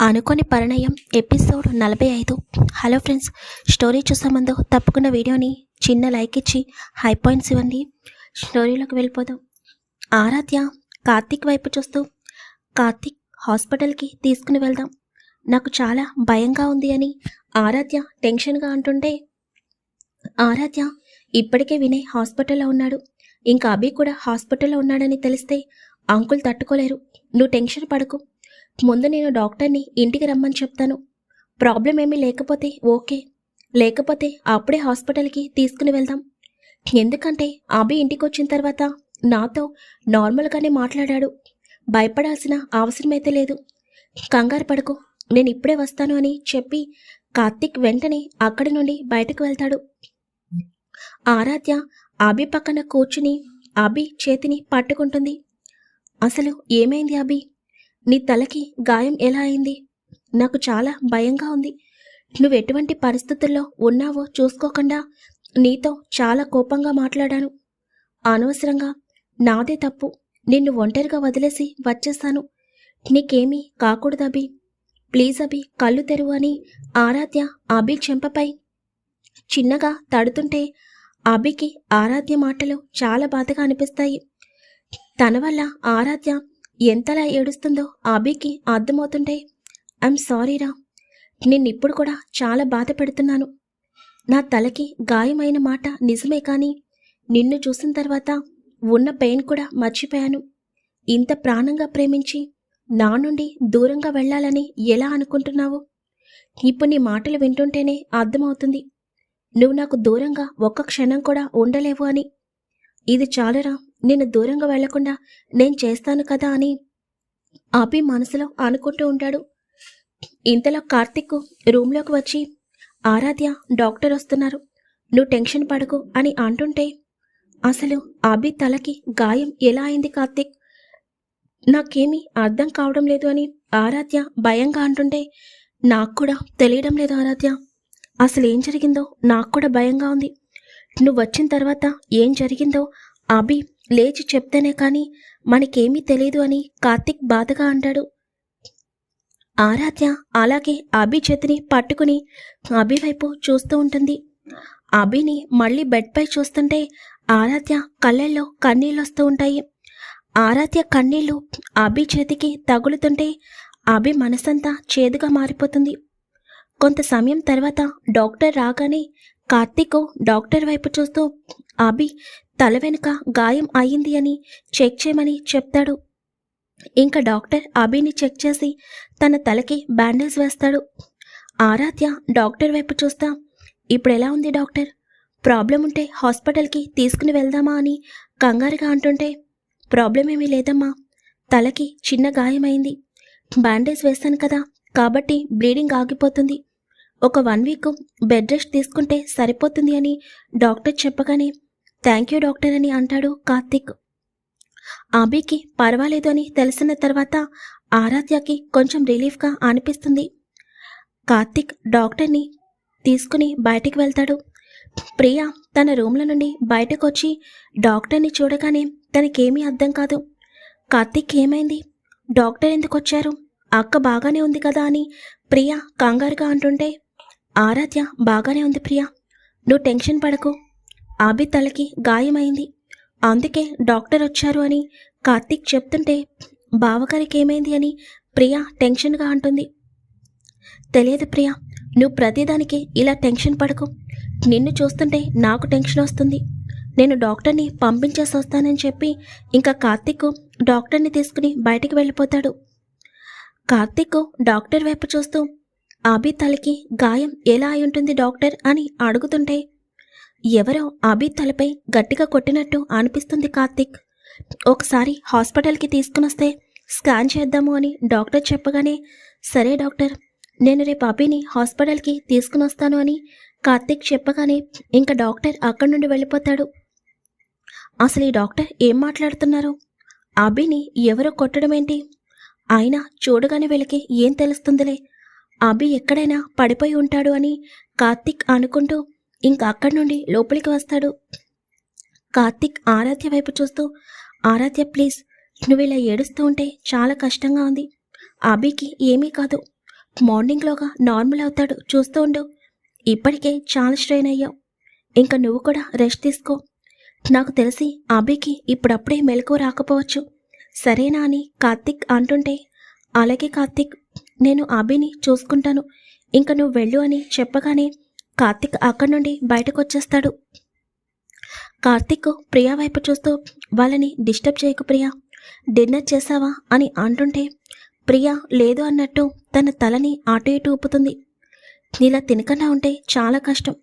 అనుకోని పరిణయం ఎపిసోడ్ నలభై ఐదు. హలో ఫ్రెండ్స్ స్టోరీ చూసే ముందు తప్పకుండా వీడియోని చిన్న లైక్ ఇచ్చి హై పాయింట్స్ ఇవ్వండి. స్టోరీలోకి వెళ్ళిపోదాం. ఆరాధ్య కార్తీక్ వైపు చూస్తూ కార్తీక్ హాస్పిటల్కి తీసుకుని వెళ్దాం. నాకు చాలా భయంగా ఉంది అని ఆరాధ్య టెన్షన్గా అంటుంటే ఆరాధ్య ఇప్పటికే వినయ్ హాస్పిటల్లో ఉన్నాడు. ఇంకా అభి కూడా హాస్పిటల్లో ఉన్నాడని తెలిస్తే అంకుల్ తట్టుకోలేరు. నువ్వు టెన్షన్ పడకు. ముందు నేను డాక్టర్ని ఇంటికి రమ్మని చెప్తాను. ప్రాబ్లం ఏమీ లేకపోతే ఓకే. లేకపోతే అప్పుడే హాస్పిటల్కి తీసుకుని వెళ్దాం. ఎందుకంటే అభి ఇంటికి వచ్చిన తర్వాత నాతో నార్మల్గానే మాట్లాడాడు. భయపడాల్సిన అవసరమైతే లేదు. కంగారు పడకు. నేను ఇప్పుడే వస్తాను అని చెప్పి కార్తిక్ వెంటనే అక్కడి నుండి బయటకు వెళ్తాడు. ఆరాధ్య అభి పక్కన కూర్చుని అభి చేతిని పట్టుకుంటుంది. అసలు ఏమైంది అభి? నీ తలకి గాయం ఎలా అయింది? నాకు చాలా భయంగా ఉంది. నువ్వు ఎటువంటి పరిస్థితుల్లో ఉన్నావో చూసుకోకుండా నీతో చాలా కోపంగా మాట్లాడాను. అనవసరంగా నాదే తప్పు. నిన్ను ఒంటరిగా వదిలేసి వచ్చేస్తాను. నీకేమీ కాకూడదు అభి. ప్లీజ్ అభి కళ్ళు తెరువు అని ఆరాధ్య అభి చెంపపై చిన్నగా తడుతుంటే అభికి ఆరాధ్య మాటలు చాలా బాధగా అనిపిస్తాయి. తన వల్ల ఆరాధ్య ఎంతలా ఏడుస్తుందో అభికి అర్థమవుతుంటే ఐఎమ్ సారీరా నిన్నిప్పుడు కూడా చాలా బాధ పెడుతున్నాను. నా తలకి గాయమైన మాట నిజమే కానీ నిన్ను చూసిన తర్వాత ఉన్న పెయిన్ కూడా మర్చిపోయాను. ఇంత ప్రాణంగా ప్రేమించి నా నుండి దూరంగా వెళ్ళాలని ఎలా అనుకుంటున్నావు? ఇప్పుడు నీ మాటలు వింటుంటేనే అర్థమవుతుంది. నువ్వు నాకు దూరంగా ఒక్క క్షణం కూడా ఉండలేవు అని. ఇది చాలురా. నేను దూరంగా వెళ్ళకుండా నేను చేస్తాను కదా అని అభి మనసులో అనుకుంటూ ఉంటాడు. ఇంతలో కార్తిక్ రూమ్లోకి వచ్చి ఆరాధ్య డాక్టర్ వస్తున్నారు. నువ్వు టెన్షన్ పడకు అని అంటుంటే అసలు అభి తలకి గాయం ఎలా అయింది కార్తిక్? నాకేమీ అర్థం కావడం లేదు అని ఆరాధ్య భయంగా అంటుంటే నాకు కూడా తెలియడం లేదు ఆరాధ్య. అసలు ఏం జరిగిందో నాకు కూడా భయంగా ఉంది. నువ్వు వచ్చిన తర్వాత ఏం జరిగిందో అభి లేచి చెప్తేనే కానీ మనకేమీ తెలియదు అని కార్తిక్ బాధగా అంటాడు. ఆరాధ్య అలాగే అభి చేతిని పట్టుకుని అభి వైపు చూస్తూ ఉంటుంది. అభిని మళ్ళీ బెడ్పై చూస్తుంటే ఆరాధ్య కళ్ళల్లో కన్నీళ్ళు వస్తూ ఉంటాయి. ఆరాధ్య కన్నీళ్ళు అభి చేతికి తగులుతుంటే అభి మనసంతా చేదుగా మారిపోతుంది. కొంత సమయం తర్వాత డాక్టర్ రాగానే కార్తీక్ డాక్టర్ వైపు చూస్తూ అభి తల వెనుక గాయం అయింది అని చెక్ చేయమని చెప్తాడు. ఇంకా డాక్టర్ అభిని చెక్ చేసి తన తలకి బ్యాండేజ్ వేస్తాడు. ఆరాధ్య డాక్టర్ వైపు చూస్తా ఇప్పుడు ఎలా ఉంది డాక్టర్? ప్రాబ్లం ఉంటే హాస్పిటల్కి తీసుకుని వెళ్దామా? అని కంగారుగా అంటుంటే ప్రాబ్లం ఏమీ లేదమ్మా తలకి చిన్న గాయమైంది. బ్యాండేజ్ వేస్తాను కదా కాబట్టి బ్లీడింగ్ ఆగిపోతుంది. ఒక వన్ వీక్ బెడ్ రెస్ట్ తీసుకుంటే సరిపోతుంది అని డాక్టర్ చెప్పగానే థ్యాంక్ యూ డాక్టర్ అని అంటాడు కార్తిక్. అభికి పర్వాలేదు అని తెలిసిన తర్వాత ఆరాధ్యకి కొంచెం రిలీఫ్గా అనిపిస్తుంది. కార్తిక్ డాక్టర్ని తీసుకుని బయటికి వెళ్తాడు. ప్రియ తన రూమ్ల నుండి బయటకు వచ్చి డాక్టర్ని చూడగానే తనకేమీ అర్థం కాదు. కార్తిక్ ఏమైంది? డాక్టర్ ఎందుకు వచ్చారు అక్క బాగానే ఉంది కదా అని ప్రియ కంగారుగా అంటుంటే ఆరాధ్య బాగానే ఉంది ప్రియ. నువ్వు టెన్షన్ పడకు. ఆబి తలకి గాయమైంది. అందుకే డాక్టర్ వచ్చారు అని కార్తీక్ చెప్తుంటే బావగారికి ఏమైంది అని ప్రియా టెన్షన్గా అంటుంది. తెలియదు ప్రియ నువ్వు ప్రతిదానికి ఇలా టెన్షన్ పడకు. నిన్ను చూస్తుంటే నాకు టెన్షన్ వస్తుంది. నేను డాక్టర్ని పంపించేసి వస్తానని చెప్పి ఇంకా కార్తీక్ డాక్టర్ని తీసుకుని బయటికి వెళ్ళిపోతాడు. కార్తీక్ డాక్టర్ వైపు చూస్తూ అభి తలకి గాయం ఎలా అయి ఉంటుంది డాక్టర్? అని అడుగుతుంటే ఎవరో అభి తలపై గట్టిగా కొట్టినట్టు అనిపిస్తుంది కార్తిక్. ఒకసారి హాస్పిటల్కి తీసుకునొస్తే స్కాన్ చేద్దాము అని డాక్టర్ చెప్పగానే సరే డాక్టర్ నేను రేపు అభిని హాస్పిటల్కి తీసుకుని వస్తాను అని కార్తిక్ చెప్పగానే ఇంకా డాక్టర్ అక్కడి నుండి వెళ్ళిపోతాడు. అసలు ఈ డాక్టర్ ఏం మాట్లాడుతున్నారు? అభిని ఎవరో కొట్టడం ఏంటి? అయినా చూడగానే వీళ్ళకి ఏం తెలుస్తుందిలే? అభి ఎక్కడైనా పడిపోయి ఉంటాడు అని కార్తిక్ అనుకుంటూ ఇంకా అక్కడి నుండి లోపలికి వస్తాడు. కార్తిక్ ఆరాధ్య వైపు చూస్తూ ఆరాధ్య ప్లీజ్ నువ్వు ఇలా ఏడుస్తూ ఉంటే చాలా కష్టంగా ఉంది. అభికి ఏమీ కాదు. మార్నింగ్లోగా నార్మల్ అవుతాడు చూస్తూ ఉండు. ఇప్పటికే చాలా స్ట్రెయిన్ అయ్యావు. ఇంకా నువ్వు కూడా రెస్ట్ తీసుకో. నాకు తెలిసి అభికి ఇప్పుడప్పుడే మెలకు రాకపోవచ్చు. సరేనా అని కార్తిక్ అంటుంటే అలాగే కార్తిక్ నేను అభిని చూసుకుంటాను. ఇంకా నువ్వు వెళ్ళు అని చెప్పగానే కార్తిక్ అక్కడి నుండి బయటకు వచ్చేస్తాడు కార్తిక్ ప్రియా వైపు చూస్తూ వాళ్ళని డిస్టర్బ్ చేయకు ప్రియా. డిన్నర్ చేసావా అని అంటుంటే ప్రియా లేదు అన్నట్టు తన తలని అటు ఇటు ఊపుతుంది. ఇలా తినకుండా ఉంటే చాలా కష్టం.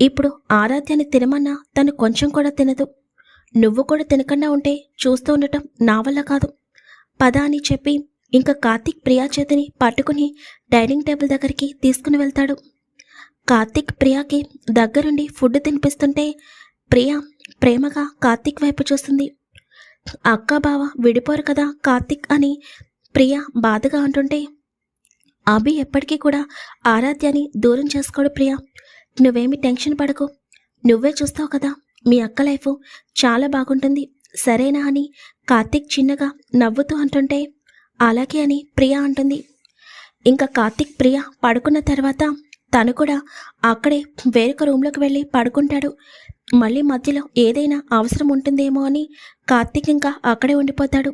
ఇప్పుడు ఆరాధ్యాన్ని తినమన్నా తను కొంచెం కూడా తినదు. నువ్వు కూడా తినకుండా ఉంటే చూస్తూ ఉండటం నా వల్ల కాదు. పద అని చెప్పి ఇంకా కార్తిక్ ప్రియా చేతిని పట్టుకుని డైనింగ్ టేబుల్ దగ్గరికి తీసుకుని వెళ్తాడు. కార్తిక్ ప్రియాకి దగ్గరుండి ఫుడ్ తినిపిస్తుంటే ప్రియా ప్రేమగా కార్తిక్ వైపు చూస్తుంది. అక్క బావ విడిపోరు కదా కార్తిక్ అని ప్రియా బాధగా అంటుంటే అభి ఎప్పటికీ కూడా ఆరాధ్యాన్ని దూరం చేసుకోడు ప్రియా. నువ్వేమి టెన్షన్ పడకు. నువ్వే చూస్తావు కదా మీ అక్క లైఫ్ చాలా బాగుంటుంది. సరేనా అని కార్తిక్ చిన్నగా నవ్వుతూ అంటుంటే అలాగే అని ప్రియా అంటుంది. ఇంకా కార్తిక్ ప్రియ పడుకున్న తర్వాత తను కూడా అక్కడే వేరొక రూమ్లోకి వెళ్ళి పడుకుంటాడు. మళ్ళీ మధ్యలో ఏదైనా అవసరం ఉంటుందేమో అని కార్తీక్ ఇంకా అక్కడే ఉండిపోతాడు.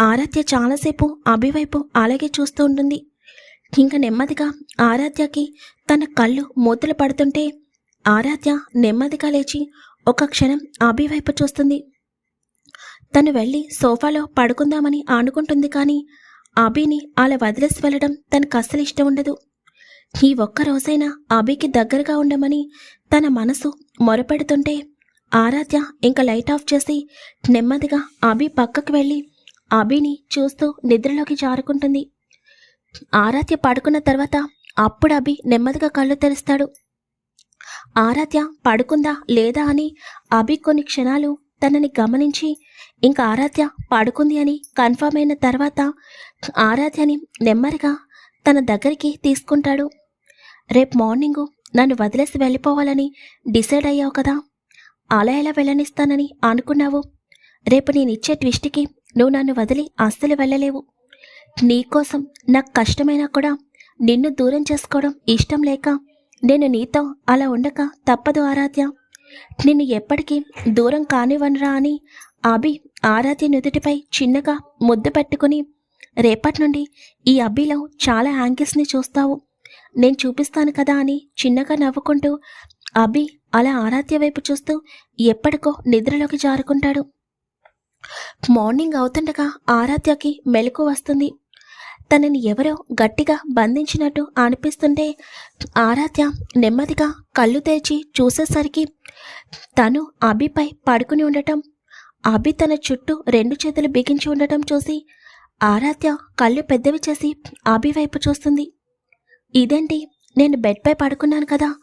ఆరాధ్య చాలాసేపు అభివైపు అలాగే చూస్తూ ఉంటుంది. ఇంకా నెమ్మదిగా ఆరాధ్యకి తన కళ్ళు మూతలు పడుతుంటే ఆరాధ్య నెమ్మదిగా లేచి ఒక క్షణం అభివైపు చూస్తుంది. తను వెళ్ళి సోఫాలో పడుకుందామని అనుకుంటుంది కానీ అభిని అలా వదిలేసి వెళ్ళడం తనకు అస్సలు ఇష్టం ఉండదు. ఈ ఒక్క రోజైనా అభికి దగ్గరగా ఉండమని తన మనసు మొరపెడుతుంటే ఆరాధ్య ఇంకా లైట్ ఆఫ్ చేసి నెమ్మదిగా అభి పక్కకు వెళ్ళి అభిని చూస్తూ నిద్రలోకి జారుకుంటుంది. ఆరాధ్య పడుకున్న తర్వాత అప్పుడు అభి నెమ్మదిగా కళ్ళు తెరుస్తాడు. ఆరాధ్య పడుకుందా లేదా అని అభి కొన్ని క్షణాలు తనని గమనించి ఇంకా ఆరాధ్య పడుకుంది అని కన్ఫర్మ్ అయిన తర్వాత ఆరాధ్యని నెమ్మదిగా తన దగ్గరికి తీసుకుంటాడు. రేపు మార్నింగు నన్ను వదిలేసి వెళ్ళిపోవాలని డిసైడ్ అయ్యావు కదా? అలా ఎలా వెళ్ళనిస్తానని అనుకున్నావు. రేపు నేను ఇచ్చే ట్విస్ట్కి నువ్వు నన్ను వదిలి అస్సలు వెళ్ళలేవు. నీకోసం నాకు కష్టమైనా కూడా నిన్ను దూరం చేసుకోవడం ఇష్టం లేక నేను నీతో అలా ఉండక తప్పదు ఆరాధ్య. నిన్ను ఎప్పటికీ దూరం కానివ్వనురా అని అభి ఆరాధ్య నుదుటిపై చిన్నగా ముద్దు పెట్టుకుని రేపటి నుండి ఈ అబ్బిలో చాలా యాంగిల్స్ని చూస్తావు. నేను చూపిస్తాను కదా అని చిన్నగా నవ్వుకుంటూ అభి అలా ఆరాధ్య వైపు చూస్తూ ఎప్పటికో నిద్రలోకి జారుకుంటాడు. మార్నింగ్ అవుతుండగా ఆరాధ్యకి మెలకు వస్తుంది. తనని ఎవరో గట్టిగా బంధించినట్టు అనిపిస్తుంటే ఆరాధ్య నెమ్మదిగా కళ్ళు తెరిచి చూసేసరికి తను అభిపై పడుకుని ఉండటం అభి తన చుట్టూ రెండు చేతులు బిగించి ఉండటం చూసి ఆరాధ్య కళ్ళు పెద్దవి చేసి ఆబీ వైపు చూస్తుంది. ఇదేంటి? నేను బెడ్పై పడుకున్నాను కదా.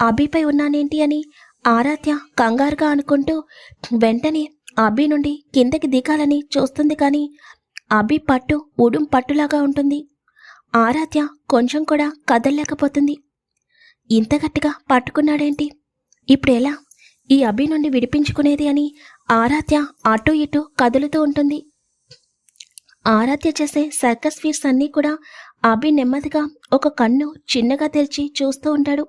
అభిపై ఉన్నానేంటి అని ఆరాధ్య కంగారుగా అనుకుంటూ వెంటనే అభి నుండి కిందకి దిగాలని చూస్తుంది కానీ అభి పట్టు ఉడుం పట్టులాగా ఉంటుంది. ఆరాధ్య కొంచెం కూడా కదలలేకపోతుంది. ఇంత గట్టిగా పట్టుకున్నాడేంటి? ఇప్పుడు ఎలా? ఈ అభి నుండి విడిపించుకునేది అని ఆరాధ్య అటు ఇటు కదులుతూ ఉంటుంది. ఆరాధ్య చేసే సర్కస్ ఫీట్స్ అన్నీ కూడా అభి నెమ్మదిగా ఒక కన్ను చిన్నగా తెరిచి చూస్తూ ఉంటాడు.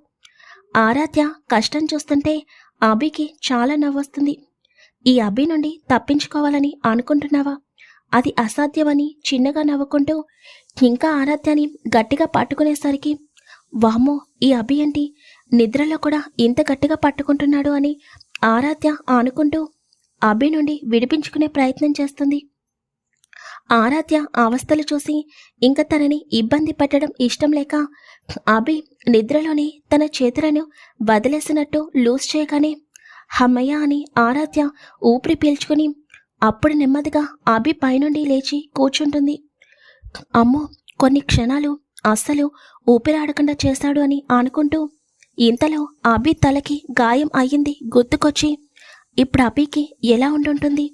ఆరాధ్య కష్టం చూస్తుంటే అభికి చాలా నవ్వొస్తుంది. ఈ అభి నుండి తప్పించుకోవాలని అనుకుంటున్నావా? అది అసాధ్యమని చిన్నగా నవ్వుకుంటూ ఇంకా ఆరాధ్యాన్ని గట్టిగా పట్టుకునేసరికి వామ్మో ఈ అభి ఏంటి? నిద్రలో కూడా ఇంత గట్టిగా పట్టుకుంటున్నాడు అని ఆరాధ్య అనుకుంటూ అభి నుండి విడిపించుకునే ప్రయత్నం చేస్తుంది. ఆరాధ్య అవస్థలు చూసి ఇంకా తనని ఇబ్బంది పెట్టడం ఇష్టం లేక అభి నిద్రలోనే తన చేతులను వదిలేసినట్టు లూజ్ చేయగానే హమ్మయ్య అని ఆరాధ్య ఊపిరి పీల్చుకుని అప్పుడు నెమ్మదిగా అభి పైనుండి లేచి కూర్చుంటుంది. అమ్మో కొన్ని క్షణాలు అస్సలు ఊపిరాడకుండా చేశాడు అని అనుకుంటూ ఇంతలో అభి తలకి గాయం అయ్యింది గుర్తుకొచ్చి ఇప్పుడు అభికి ఎలా ఉండుంటుంది?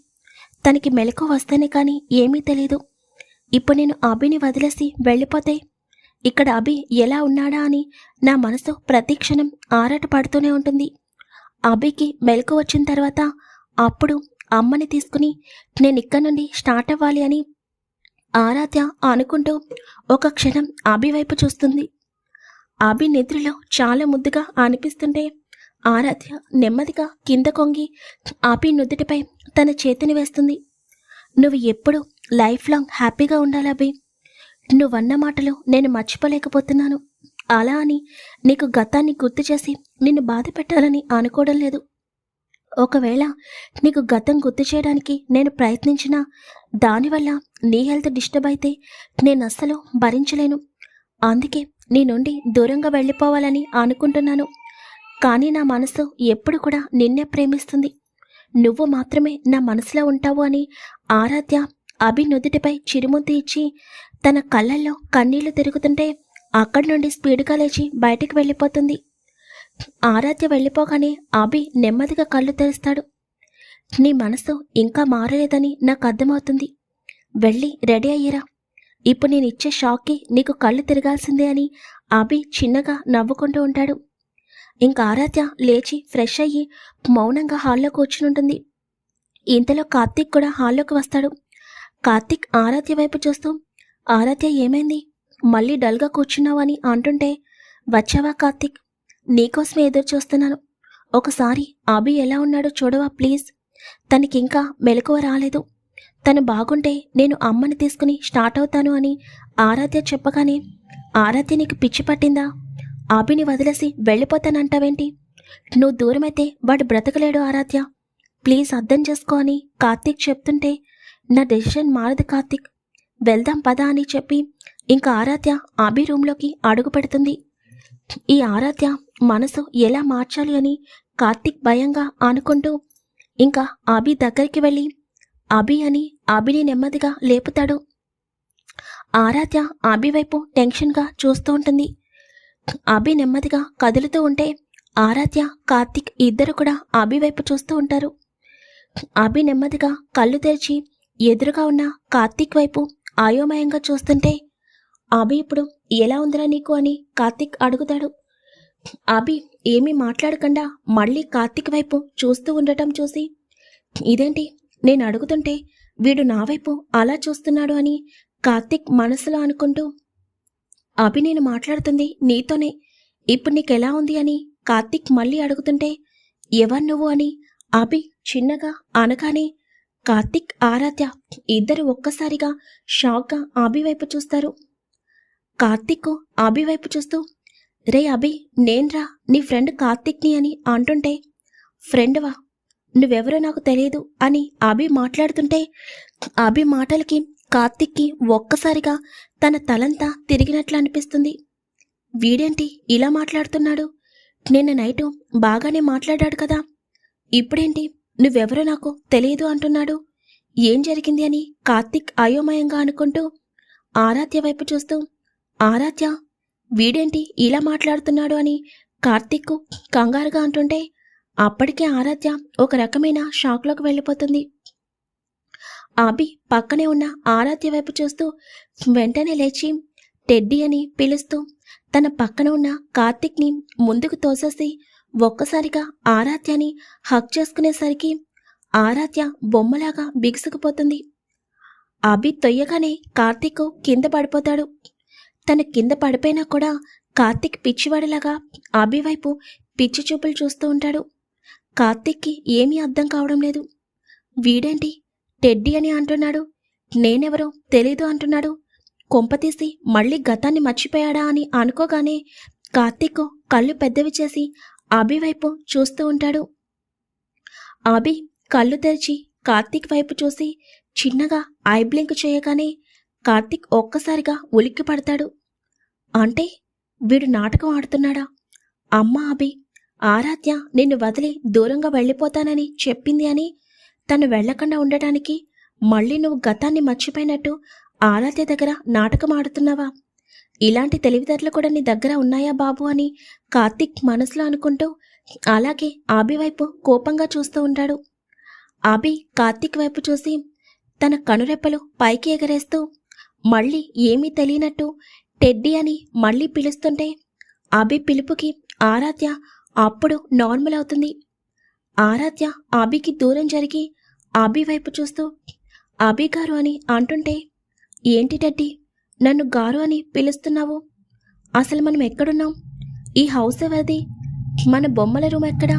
తనకి మెలకు వస్తేనే కానీ ఏమీ తెలీదు. ఇప్పుడు నేను అభిని వదిలేసి వెళ్ళిపోతే ఇక్కడ అభి ఎలా ఉన్నాడా అని నా మనసు ప్రతి క్షణం ఆరాట పడుతూనే ఉంటుంది. అభికి మెలకు వచ్చిన తర్వాత అప్పుడు అమ్మని తీసుకుని నేను ఇక్కడ నుండి స్టార్ట్ అవ్వాలి అని ఆరాధ్య అనుకుంటూ ఒక క్షణం అభి వైపు చూస్తుంది. అభి నిద్రలో చాలా ముద్దుగా అనిపిస్తుంటే ఆరాధ్య నెమ్మదిగా కింద కొంగి ఆపి నుదుటిపై తన చేతిని వేస్తుంది. నువ్వు ఎప్పుడు లైఫ్ లాంగ్ హ్యాపీగా ఉండాలి అభి. నువ్వన్న మాటలు నేను మర్చిపోలేకపోతున్నాను. అలా అని నీకు గతాన్ని గుర్తు చేసి నిన్ను బాధ పెట్టాలని అనుకోవడం లేదు. ఒకవేళ నీకు గతం గుర్తు చేయడానికి నేను ప్రయత్నించినా దానివల్ల నీ హెల్త్ డిస్టర్బ్ అయితే నేను అస్సలు భరించలేను. అందుకే నీ నుండి దూరంగా వెళ్ళిపోవాలని అనుకుంటున్నాను. కానీ నా మనసు ఎప్పుడు కూడా నిన్నే ప్రేమిస్తుంది. నువ్వు మాత్రమే నా మనసులో ఉంటావు అని ఆరాధ్య అభి నుదుటిపై చిరుముద్దు ఇచ్చి తన కళ్ళల్లో కన్నీళ్ళు తిరుగుతుంటే అక్కడి నుండి స్పీడ్గా లేచి బయటికి వెళ్ళిపోతుంది. ఆరాధ్య వెళ్ళిపోగానే అభి నెమ్మదిగా కళ్ళు తెరుస్తాడు. నీ మనసు ఇంకా మారలేదని నాకు అర్థమవుతుంది. వెళ్ళి రెడీ అయ్యిరా. ఇప్పుడు నేను ఇచ్చే షాక్కి నీకు కళ్ళు తిరగాల్సిందే అని అభి చిన్నగా నవ్వుకుంటూ ఉంటాడు. ఇంకా ఆరాధ్య లేచి ఫ్రెష్ అయ్యి మౌనంగా హాల్లో కూర్చునుంటుంది ఇంతలో కార్తీక్ కూడా హాల్లోకి వస్తాడు. కార్తీక్ ఆరాధ్య వైపు చూస్తూ ఆరాధ్య ఏమైంది? మళ్ళీ డల్గా కూర్చున్నావు అని అంటుంటే వచ్చావా కార్తీక్? నీకోసమే ఎదురు చూస్తున్నాను. ఒకసారి అభి ఎలా ఉన్నాడో చూడవా ప్లీజ్? తనకింకా మెలకువ రాలేదు. తను బాగుంటే నేను అమ్మని తీసుకుని స్టార్ట్ అవుతాను అని ఆరాధ్య చెప్పగానే ఆరాధ్య నీకు పిచ్చి పట్టిందా? అభిని వదిలేసి వెళ్ళిపోతానంటావేంటి? నువ్వు దూరమైతే వాడు బ్రతకలేడు ఆరాధ్య. ప్లీజ్ అర్థం చేసుకో అని కార్తీక్ చెప్తుంటే నా డెసిషన్ మారదు కార్తీక్. వెళ్దాం పదా అని చెప్పి ఇంకా ఆరాధ్య అభి రూమ్లోకి అడుగు పెడుతుంది. ఈ ఆరాధ్య మనసు ఎలా మార్చాలి అని కార్తీక్ భయంగా అనుకుంటూ ఇంకా అభి దగ్గరికి వెళ్ళి అభి అని అభిని నెమ్మదిగా లేపుతాడు. ఆరాధ్య అభి వైపు టెన్షన్గా చూస్తూ ఉంటుంది. అభి నెమ్మదిగా కదులుతూ ఉంటే ఆరాధ్య కార్తీక్ ఇద్దరు కూడా అభి వైపు చూస్తూ ఉంటారు. అభి నెమ్మదిగా కళ్ళు తెరిచి ఎదురుగా ఉన్న కార్తీక్ వైపు అయోమయంగా చూస్తుంటే అభి ఇప్పుడు ఎలా ఉందిరా నీకు అని కార్తిక్ అడుగుతాడు. అభి ఏమీ మాట్లాడకుండా మళ్ళీ కార్తీక్ వైపు చూస్తూ ఉండటం చూసి ఇదేంటి? నేను అడుగుతుంటే వీడు నా వైపు అలా చూస్తున్నాడు అని కార్తీక్ మనసులో అనుకుంటూ అభి నేను మాట్లాడుతుంది నీతోనే. ఇప్పుడు నీకెలా ఉంది అని కార్తీక్ మళ్ళీ అడుగుతుంటే ఎవరు నువ్వు అని అభి చిన్నగా అనగానే కార్తీక్ ఆరాధ్య ఇద్దరు ఒక్కసారిగా షాక్గా అభి వైపు చూస్తారు. కార్తీక్ అభి వైపు చూస్తూ రే అభి నేన్రా నీ ఫ్రెండ్ కార్తీక్ని అని అంటుంటే ఫ్రెండ్వా నువ్వెవరో నాకు తెలియదు అని అభి మాట్లాడుతుంటే అభి మాటలకి కార్తిక్కి ఒక్కసారిగా తన తలంతా తిరిగినట్లు అనిపిస్తుంది వీడేంటి ఇలా మాట్లాడుతున్నాడు? నిన్న నైటు బాగానే మాట్లాడాడు కదా. ఇప్పుడేంటి? నువ్వెవరో నాకు తెలియదు అంటున్నాడు. ఏం జరిగింది అని కార్తిక్ అయోమయంగా అనుకుంటూ ఆరాధ్య వైపు చూస్తూ ఆరాధ్య వీడేంటి ఇలా మాట్లాడుతున్నాడు అని కార్తిక్ కంగారుగా అంటుంటే అప్పటికే ఆరాధ్య ఒక రకమైన షాక్లోకి వెళ్ళిపోతుంది. అభి పక్కనే ఉన్న ఆరాధ్య వైపు చూస్తూ వెంటనే లేచి టెడ్డీ అని పిలుస్తూ తన పక్కన ఉన్న కార్తిక్ని ముందుకు తోసేసి ఒక్కసారిగా ఆరాధ్యని హక్ చేసుకునేసరికి ఆరాధ్య బొమ్మలాగా బిగుసుకుపోతుంది. అభి తొయ్యగానే కార్తిక్ కింద పడిపోతాడు. తను కింద పడిపోయినా కూడా కార్తిక్ పిచ్చివాడిలాగా అభి వైపు పిచ్చి చూపులు చూస్తూ ఉంటాడు. కార్తిక్కి ఏమీ అర్థం కావడం లేదు. వీడేంటి టెడ్డీ అని అంటున్నాడు. నేనెవరో తెలీదు అంటున్నాడు. కొంపతీసి మళ్ళీ గతాన్ని మర్చిపోయాడా అని అనుకోగానే కార్తీక్ కళ్ళు పెద్దవి చేసి అభి వైపు చూస్తూ ఉంటాడు. అభి కళ్ళు తెరిచి కార్తీక్ వైపు చూసి చిన్నగా ఐ బ్లింక్ చేయగానే కార్తీక్ ఒక్కసారిగా ఉలిక్కి పడతాడు. అంటే వీడు నాటకం ఆడుతున్నాడా? అమ్మ అభి ఆరాధ్య నిన్ను వదిలి దూరంగా వెళ్ళిపోతానని చెప్పింది అని తను వెళ్ళకుండా ఉండటానికి మళ్ళీ నువ్వు గతాన్ని మర్చిపోయినట్టు ఆరాధ్య దగ్గర నాటకం ఆడుతున్నావా? ఇలాంటి తెలివితేటలు కూడా నీ దగ్గర ఉన్నాయా బాబు అని కార్తిక్ మనసులో అనుకుంటూ అలాగే ఆబి వైపు కోపంగా చూస్తూ ఉంటాడు. ఆబి కార్తిక్ వైపు చూసి తన కనురెప్పలు పైకి ఎగరేస్తూ మళ్ళీ ఏమీ తెలియనట్టు టెడ్డీ అని మళ్ళీ పిలుస్తుంటే ఆబి పిలుపుకి ఆరాధ్య అప్పుడు నార్మల్ అవుతుంది. ఆరాధ్య ఆబికి దూరం జరిగి ఆబీ వైపు చూస్తూ ఆబి గారు అని అంటుంటే ఏంటి డడ్డీ నన్ను గారు అని పిలుస్తున్నావు? అసలు మనం ఎక్కడున్నాం? ఈ హౌస్ ఎవరిది? మన బొమ్మల రూమ్ ఎక్కడా?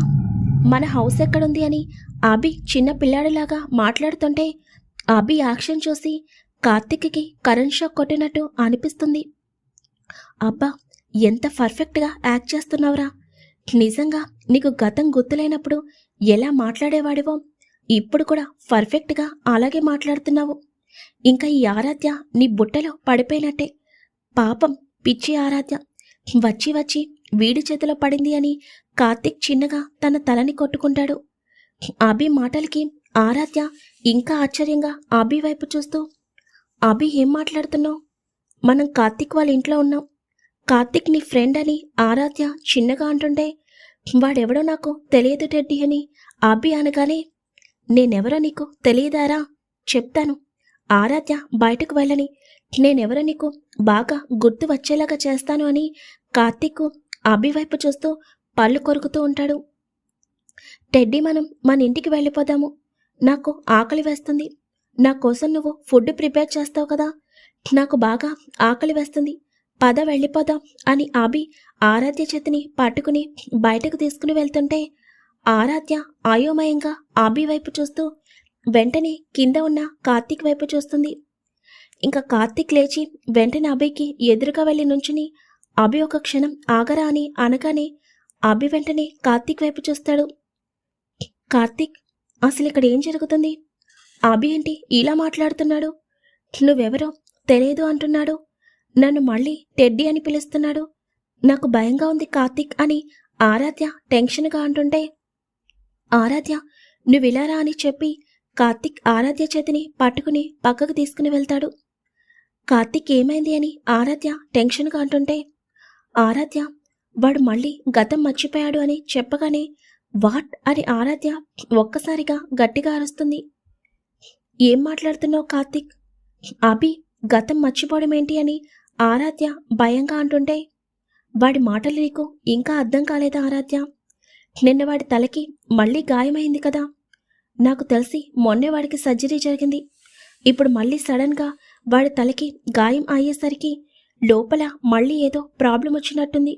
మన హౌస్ ఎక్కడుంది? అని ఆబి చిన్న పిల్లాడిలాగా మాట్లాడుతుంటే ఆబీ యాక్షన్ చూసి కార్తిక్కి కరెంట్ షాక్ కొట్టినట్టు అనిపిస్తుంది. అబ్బా ఎంత పర్ఫెక్ట్గా యాక్ట్ చేస్తున్నావురా! నిజంగా నీకు గతం గుర్తులేనప్పుడు ఎలా మాట్లాడేవాడివో ఇప్పుడు కూడా పర్ఫెక్ట్గా అలాగే మాట్లాడుతున్నావు. ఇంకా ఈ ఆరాధ్య నీ బుట్టలో పడిపోయినట్టే. పాపం పిచ్చి ఆరాధ్య. వచ్చి వచ్చి వీడి చేతిలో పడింది అని కార్తిక్ చిన్నగా తన తలని కొట్టుకుంటాడు. అభి మాటలకి ఆరాధ్య ఇంకా ఆశ్చర్యంగా అభి వైపు చూస్తూ అభి ఏం మాట్లాడుతున్నావు? మనం కార్తిక్ వాళ్ళ ఇంట్లో ఉన్నాం. కార్తిక్ నీ ఫ్రెండ్ అని ఆరాధ్య చిన్నగా అంటుంటే వాడెవడో నాకు తెలియదు టెడ్డి అని అభి అనగానే నేనెవరో నీకు తెలియదారా? చెప్తాను. ఆరాధ్య బయటకు వెళ్ళని నేనెవరో నీకు బాగా గుర్తు వచ్చేలాగా చేస్తాను అని కార్తీక్ అభివైపు చూస్తూ పళ్ళు కొరుకుతూ ఉంటాడు. టెడ్డీ మనం మన ఇంటికి వెళ్ళిపోదాము. నాకు ఆకలి వేస్తుంది. నా కోసం నువ్వు ఫుడ్ ప్రిపేర్ చేస్తావు కదా. నాకు బాగా ఆకలి వేస్తుంది. పద వెళ్ళిపోదాం అని అభి ఆరాధ్య చేతిని పట్టుకుని బయటకు తీసుకుని వెళ్తుంటే ఆరాధ్య అయోమయంగా ఆబీ వైపు చూస్తూ వెంటనే కింద ఉన్న కార్తీక్ వైపు చూస్తుంది. ఇంకా కార్తీక్ లేచి వెంటనే అభికి ఎదురుగా వెళ్ళి నుంచుని అభి ఒక క్షణం ఆగరా అని అనగానే అభి వెంటనే కార్తీక్ వైపు చూస్తాడు. కార్తీక్ అసలు ఇక్కడ ఏం జరుగుతుంది? అభి ఏంటి ఇలా మాట్లాడుతున్నాడు? నువ్వెవరో తెలియదు అంటున్నాడు. నన్ను మళ్ళీ టెడ్డీ అని పిలుస్తున్నాడు. నాకు భయంగా ఉంది కార్తీక్ అని ఆరాధ్య టెన్షన్గా అంటుంటే ఆరాధ్య నువ్విలారా అని చెప్పి కార్తీక్ ఆరాధ్య చేతిని పట్టుకుని పక్కకు తీసుకుని వెళ్తాడు. కార్తీక్ ఏమైంది అని ఆరాధ్య టెన్షన్గా అంటుంటే ఆరాధ్య వాడు మళ్ళీ గతం మర్చిపోయాడు అని చెప్పగానే వాట్ అని ఆరాధ్య ఒక్కసారిగా గట్టిగా అరుస్తుంది. ఏం మాట్లాడుతున్నావు కార్తీక్? అభి గతం మర్చిపోవడం ఏంటి అని ఆరాధ్య భయంగా అంటుంటే వాడి మాటలు నీకు ఇంకా అర్థం కాలేదా ఆరాధ్య? నిన్న వాడి తలకి మళ్ళీ గాయమైంది కదా. నాకు తెలిసి మొన్నే వాడికి సర్జరీ జరిగింది. ఇప్పుడు మళ్ళీ సడన్గా వాడి తలకి గాయం అయ్యేసరికి లోపల మళ్ళీ ఏదో ప్రాబ్లం వచ్చినట్టుంది.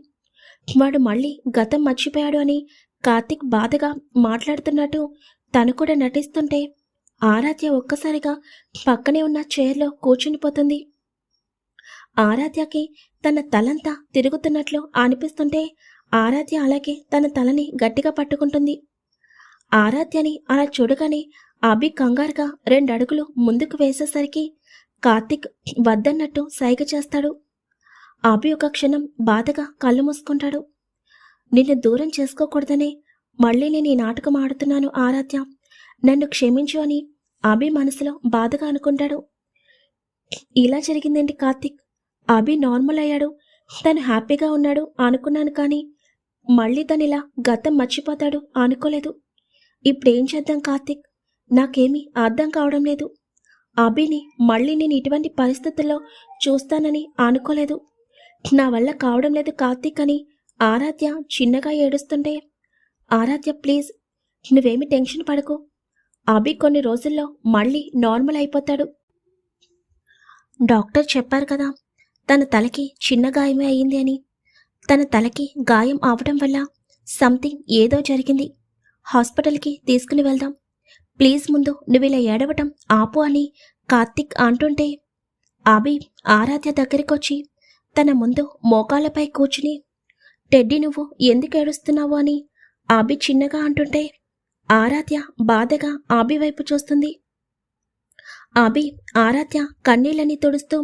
వాడు మళ్ళీ గతం మర్చిపోయాడు అని కార్తిక్ బాధగా మాట్లాడుతున్నట్టు తను కూడా నటిస్తుంటే ఆరాధ్య ఒక్కసారిగా పక్కనే ఉన్న చైర్లో కూర్చునిపోతుంది. ఆరాధ్యకి తన తలంతా తిరుగుతున్నట్లు అనిపిస్తుంటే ఆరాధ్య అలాగే తన తలని గట్టిగా పట్టుకుంటుంది. ఆరాధ్యని అలా చూడగానే అభి కంగారుగా రెండు అడుగులు ముందుకు వేసేసరికి కార్తిక్ వద్దన్నట్టు సైగ చేస్తాడు. అభి ఒక క్షణం బాధగా కళ్ళు మూసుకుంటాడు. నిన్ను దూరం చేసుకోకూడదనే మళ్ళీ నేను ఈ నాటకం ఆడుతున్నాను ఆరాధ్య. నన్ను క్షమించు అని అభి మనసులో బాధగా అనుకుంటాడు. ఇలా జరిగిందండి కార్తిక్. అభి నార్మల్ అయ్యాడు. తను హ్యాపీగా ఉన్నాడు అనుకున్నాను కానీ మళ్ళీ దానిలా గతం మర్చిపోతాడు అనుకోలేదు ఇప్పుడేం చేద్దాం కార్తిక్? నాకేమీ అర్థం కావడం లేదు. అభిని మళ్ళీ నేను ఇటువంటి పరిస్థితుల్లో చూస్తానని అనుకోలేదు నా వల్ల కావడం లేదు కార్తిక్ అని ఆరాధ్య చిన్నగా ఏడుస్తుంటే ఆరాధ్య ప్లీజ్ నువ్వేమి టెన్షన్ పడకు. అభి కొన్ని రోజుల్లో మళ్ళీ నార్మల్ అయిపోతాడు. డాక్టర్ చెప్పారు కదా తన తలకి చిన్న గాయమే అయింది అని. తన తలకి గాయం అవటం వల్ల సంథింగ్ ఏదో జరిగింది. హాస్పిటల్కి తీసుకుని వెళ్దాం. ప్లీజ్ ముందు నువ్వు ఇలా ఏడవటం ఆపు అని కార్తిక్ అంటుంటే అభి ఆరాధ్య దగ్గరికొచ్చి తన ముందు మోకాలపై కూర్చుని టెడ్డి నువ్వు ఎందుకు ఏడుస్తున్నావు? అని అభి చిన్నగా అంటుంటే ఆరాధ్య బాధగా ఆబి వైపు చూస్తుంది. అభి ఆరాధ్య కన్నీళ్ళని తుడుస్తూ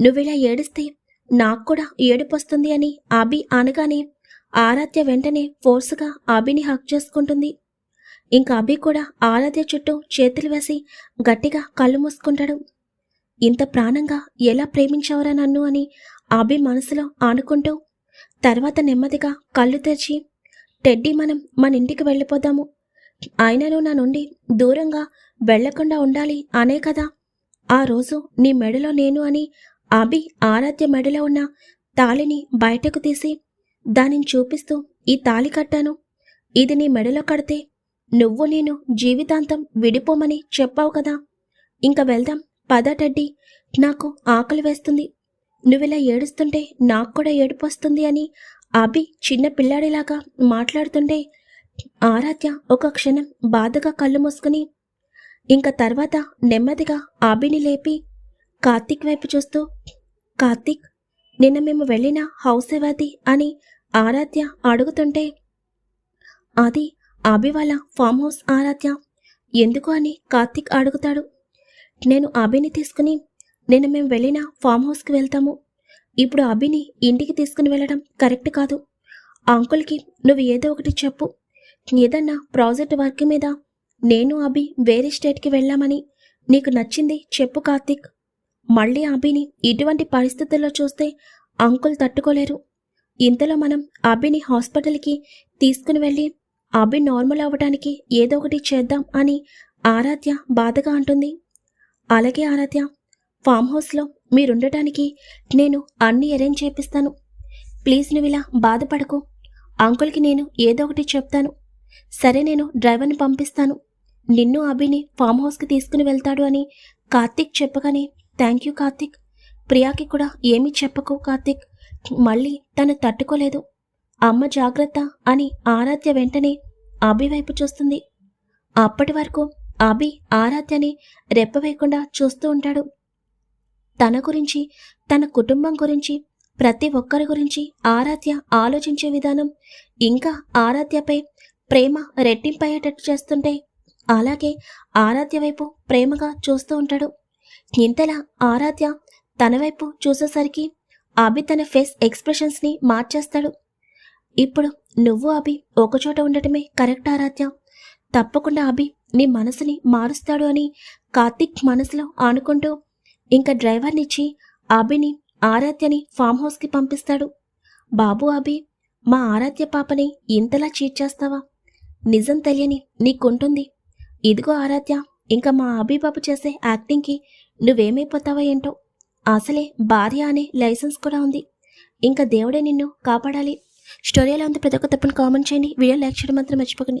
నువ్విలా ఏడిస్తే నాకు కూడా ఏడుపొస్తుంది అని అభి అనగానే ఆరాధ్య వెంటనే ఫోర్సుగా అభిని హక్ చేసుకుంటుంది. ఇంకా అభి కూడా ఆరాధ్య చుట్టూ చేతులు వేసి గట్టిగా కళ్ళు మూసుకుంటాడు. ఇంత ప్రాణంగా ఎలా ప్రేమించావరా నన్ను అని అభి మనసులో ఆనుకుంటూ తర్వాత నెమ్మదిగా కళ్ళు తెరిచి టెడ్డీ మనం మన ఇంటికి వెళ్ళిపోదాము. ఆయనను నా నుండి దూరంగా వెళ్ళకుండా ఉండాలి అనే కదా. ఆ రోజు నీ మెడలో నేను అని అభి ఆరాధ్య మెడలో ఉన్న తాళిని బయటకు తీసి దానిని చూపిస్తూ ఈ తాళి కట్టాను. ఇది నీ మెడలో కడితే నువ్వు నేను జీవితాంతం విడిపోమని చెప్పావు కదా. ఇంక వెళ్దాం పదటడ్డి నాకు ఆకలి వేస్తుంది. నువ్విలా ఏడుస్తుంటే నాకు కూడా ఏడుపు వస్తుంది అని అభి చిన్న పిల్లాడిలాగా మాట్లాడుతుంటే ఆరాధ్య ఒక క్షణం బాధగా కళ్ళు మూసుకుని ఇంక తర్వాత నెమ్మదిగా అభిని లేపి కార్తీక్ వైపు చూస్తూ కార్తీక్ నిన్న మేము వెళ్ళిన హౌస్ ఎవరిది? అని ఆరాధ్య అడుగుతుంటే అది అభి వాళ్ళ ఫామ్ హౌస్ ఆరాధ్య. ఎందుకు? అని కార్తీక్ అడుగుతాడు. నేను అభిని తీసుకుని నిన్న మేము వెళ్ళిన ఫామ్ హౌస్కి వెళ్తాము. ఇప్పుడు అభిని ఇంటికి తీసుకుని వెళ్ళడం కరెక్ట్ కాదు. అంకుల్కి నువ్వు ఏదో ఒకటి చెప్పు. ఏదన్నా ప్రాజెక్ట్ వర్క్ మీద నేను అభి వేరే స్టేట్కి వెళ్ళామని నీకు నచ్చింది చెప్పు కార్తీక్. మళ్ళీ అభిని ఇటువంటి పరిస్థితుల్లో చూస్తే అంకుల్ తట్టుకోలేరు. ఇంతలో మనం అభిని హాస్పిటల్కి తీసుకుని వెళ్ళి అభి నార్మల్ అవ్వడానికి ఏదో ఒకటి చేద్దాం అని ఆరాధ్య బాధగా అంటుంది. అలాగే ఆరాధ్య ఫామ్ హౌస్లో మీరుండటానికి నేను అన్ని అరేంజ్ చేపిస్తాను. ప్లీజ్ నువ్వు ఇలా బాధపడకు. అంకుల్కి నేను ఏదో ఒకటి చెప్తాను. సరే నేను డ్రైవర్ని పంపిస్తాను. నిన్ను అభిని ఫామ్ హౌస్కి తీసుకుని వెళ్తాడు అని కార్తీక్ చెప్పగానే థ్యాంక్ యూ కార్తిక్. ప్రియాకి కూడా ఏమీ చెప్పకు కార్తిక్. మళ్ళీ తను తట్టుకోలేదు. అమ్మ జాగ్రత్త అని ఆరాధ్య వెంటనే అభి వైపు చూస్తుంది. అప్పటి వరకు అభి ఆరాధ్యని రెప్పవేయకుండా చూస్తూ ఉంటాడు. తన గురించి తన కుటుంబం గురించి ప్రతి ఒక్కరి గురించి ఆరాధ్య ఆలోచించే విధానం ఇంకా ఆరాధ్యపై ప్రేమ రెట్టింపయ్యేటట్టు చేస్తుంటే అలాగే ఆరాధ్య వైపు ప్రేమగా చూస్తూ ఉంటాడు. ఇంతలా ఆరాధ్య తన వైపు చూసేసరికి అభి తన ఫేస్ ఎక్స్ప్రెషన్స్ని మార్చేస్తాడు. ఇప్పుడు నువ్వు అభి ఒకచోట ఉండటమే కరెక్ట్ ఆరాధ్య. తప్పకుండా అభి నీ మనసుని మారుస్తాడు అని కార్తిక్ మనసులో అనుకుంటూ ఇంకా డ్రైవర్నిచ్చి అభిని ఆరాధ్యని ఫామ్ హౌస్కి పంపిస్తాడు. బాబు అభి మా ఆరాధ్య పాపని ఇంతలా చీట్ చేస్తావా? నిజం తెలియని నీకుంటుంది. ఇదిగో ఆరాధ్య ఇంకా మా అభిబాబు చేసే యాక్టింగ్కి నువ్వేమైపోతావా ఏంటో? అసలే భార్య అనే లైసెన్స్ కూడా ఉంది. ఇంకా దేవుడే నిన్ను కాపాడాలి. స్టోరీ ఎలా ఉంది ప్రతి ఒక్క తప్పని కామెంట్ చేయండి. వీడియో లైక్ చేయడం మాత్రం మర్చిపోకండి.